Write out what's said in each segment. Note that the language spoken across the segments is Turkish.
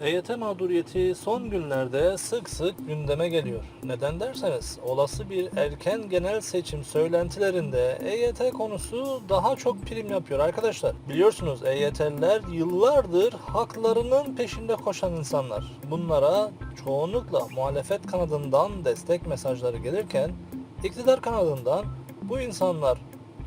EYT mağduriyeti son günlerde sık sık gündeme geliyor. Neden derseniz olası bir erken genel seçim söylentilerinde EYT konusu daha çok prim yapıyor arkadaşlar. Biliyorsunuz EYT'liler yıllardır haklarının peşinde koşan insanlar. Bunlara çoğunlukla muhalefet kanadından destek mesajları gelirken iktidar kanadından bu insanlar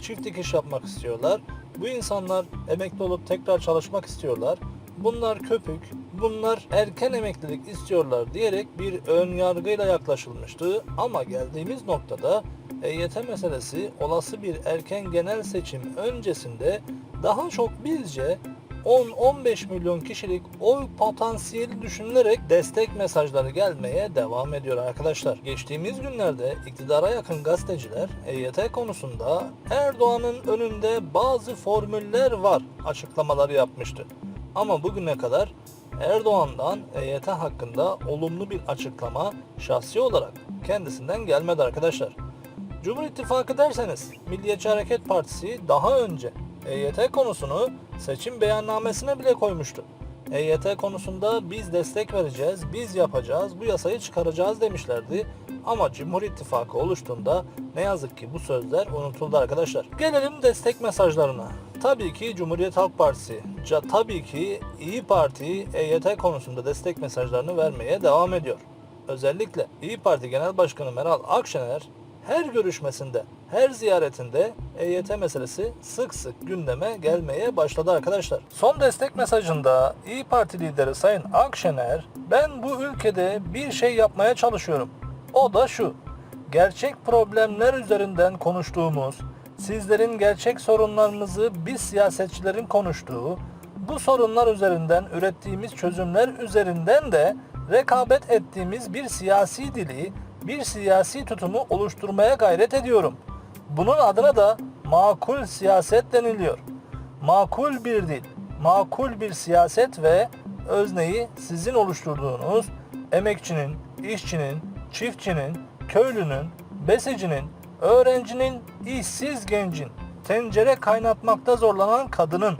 çift dikiş yapmak istiyorlar. Bu insanlar emekli olup tekrar çalışmak istiyorlar. Bunlar köpük, bunlar erken emeklilik istiyorlar diyerek bir ön yargıyla yaklaşılmıştı. Ama geldiğimiz noktada EYT meselesi olası bir erken genel seçim öncesinde daha çok bizce 10-15 milyon kişilik oy potansiyeli düşünülerek destek mesajları gelmeye devam ediyor arkadaşlar. Geçtiğimiz günlerde iktidara yakın gazeteciler EYT konusunda Erdoğan'ın önünde bazı formüller var açıklamaları yapmıştı. Ama bugüne kadar Erdoğan'dan EYT hakkında olumlu bir açıklama şahsi olarak kendisinden gelmedi arkadaşlar. Cumhur İttifakı derseniz Milliyetçi Hareket Partisi daha önce EYT konusunu seçim beyannamesine bile koymuştu. EYT konusunda biz destek vereceğiz, biz yapacağız, bu yasayı çıkaracağız demişlerdi. Ama Cumhur İttifakı oluştuğunda ne yazık ki bu sözler unutuldu arkadaşlar. Gelelim destek mesajlarına. Tabii ki Cumhuriyet Halk Partisi, tabii ki İyi Parti EYT konusunda destek mesajlarını vermeye devam ediyor. Özellikle İyi Parti Genel Başkanı Meral Akşener her görüşmesinde, her ziyaretinde EYT meselesi sık sık gündeme gelmeye başladı arkadaşlar. Son destek mesajında İyi Parti lideri Sayın Akşener, ben bu ülkede bir şey yapmaya çalışıyorum. O da şu, gerçek problemler üzerinden konuştuğumuz, sizlerin gerçek sorunlarınızı biz siyasetçilerin konuştuğu, bu sorunlar üzerinden ürettiğimiz çözümler üzerinden de rekabet ettiğimiz bir siyasi dili, bir siyasi tutumu oluşturmaya gayret ediyorum. Bunun adına da makul siyaset deniliyor. Makul bir dil, makul bir siyaset ve özneyi sizin oluşturduğunuz emekçinin, işçinin, çiftçinin, köylünün, besicinin, öğrencinin, işsiz gencin, tencere kaynatmakta zorlanan kadının,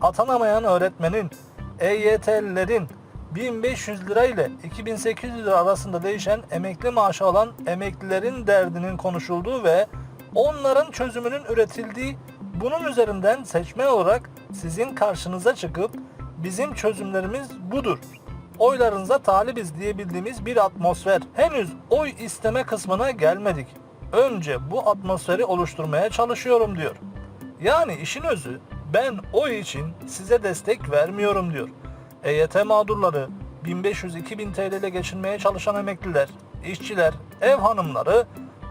atanamayan öğretmenin, EYT'lilerin 1500 lira ile 2800 lira arasında değişen emekli maaşı alan emeklilerin derdinin konuşulduğu ve onların çözümünün üretildiği bunun üzerinden seçmen olarak sizin karşınıza çıkıp bizim çözümlerimiz budur oylarınıza talibiz diyebildiğimiz bir atmosfer. Henüz oy isteme kısmına gelmedik. Önce bu atmosferi oluşturmaya çalışıyorum diyor. Yani işin özü ben oy için size destek vermiyorum diyor. EYT mağdurları, 1500-2000 TL ile geçinmeye çalışan emekliler, işçiler, ev hanımları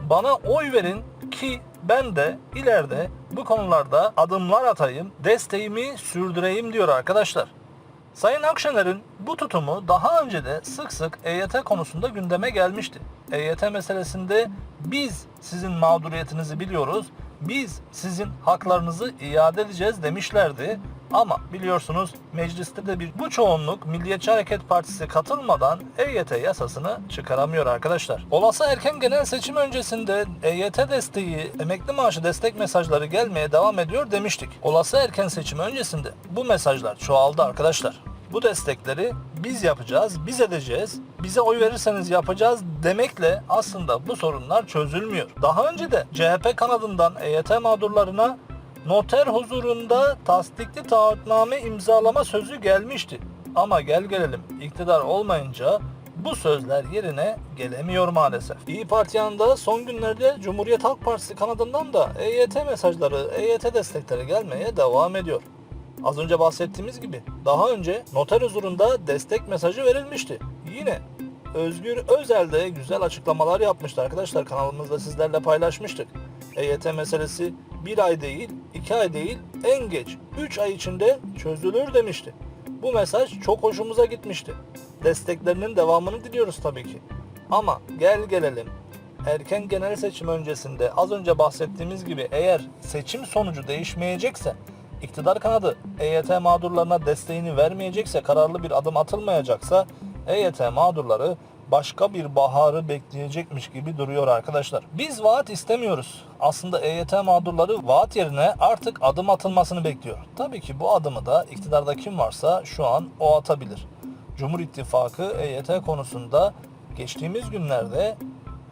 bana oy verin ki ben de ileride bu konularda adımlar atayım, desteğimi sürdüreyim diyor arkadaşlar. Sayın Akşener'in bu tutumu daha önce de sık sık EYT konusunda gündeme gelmişti. EYT meselesinde biz sizin mağduriyetinizi biliyoruz, biz sizin haklarınızı iade edeceğiz demişlerdi. Ama biliyorsunuz mecliste de bir bu çoğunluk Milliyetçi Hareket Partisi katılmadan EYT yasasını çıkaramıyor arkadaşlar. Olası erken genel seçim öncesinde EYT desteği, emekli maaşı destek mesajları gelmeye devam ediyor demiştik. Olası erken seçim öncesinde bu mesajlar çoğaldı arkadaşlar. Bu destekleri biz yapacağız, biz edeceğiz, bize oy verirseniz yapacağız demekle aslında bu sorunlar çözülmüyor. Daha önce de CHP kanadından EYT mağdurlarına noter huzurunda tasdikli taahhütname imzalama sözü gelmişti. Ama gel gelelim iktidar olmayınca bu sözler yerine gelemiyor maalesef. İyi Parti yanında son günlerde Cumhuriyet Halk Partisi kanadından da EYT mesajları, EYT destekleri gelmeye devam ediyor. Az önce bahsettiğimiz gibi daha önce noter huzurunda destek mesajı verilmişti. Yine Özgür Özel de güzel açıklamalar yapmıştı arkadaşlar kanalımızda sizlerle paylaşmıştık. EYT meselesi bir ay değil, iki ay değil, en geç 3 ay içinde çözülür demişti. Bu mesaj çok hoşumuza gitmişti. Desteklerinin devamını diliyoruz tabii ki. Ama gel gelelim erken genel seçim öncesinde az önce bahsettiğimiz gibi eğer seçim sonucu değişmeyecekse iktidar kanadı EYT mağdurlarına desteğini vermeyecekse kararlı bir adım atılmayacaksa EYT mağdurları başka bir baharı bekleyecekmiş gibi duruyor arkadaşlar. Biz vaat istemiyoruz. Aslında EYT mağdurları vaat yerine artık adım atılmasını bekliyor. Tabii ki bu adımı da iktidarda kim varsa şu an o atabilir. Cumhur İttifakı EYT konusunda geçtiğimiz günlerde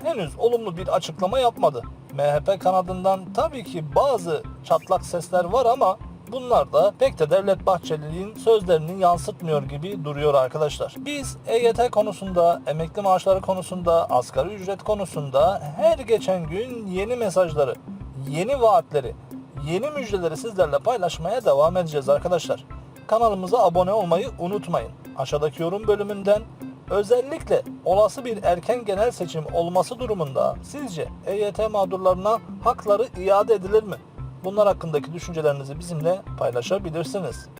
henüz olumlu bir açıklama yapmadı. MHP kanadından tabii ki bazı çatlak sesler var ama bunlar da pek de Devlet Bahçeli'nin sözlerini yansıtmıyor gibi duruyor arkadaşlar. Biz EYT konusunda, emekli maaşları konusunda, asgari ücret konusunda her geçen gün yeni mesajları, yeni vaatleri, yeni müjdeleri sizlerle paylaşmaya devam edeceğiz arkadaşlar. Kanalımıza abone olmayı unutmayın. Aşağıdaki yorum bölümünden özellikle olası bir erken genel seçim olması durumunda sizce EYT mağdurlarına hakları iade edilir mi? Bunlar hakkındaki düşüncelerinizi bizimle paylaşabilirsiniz.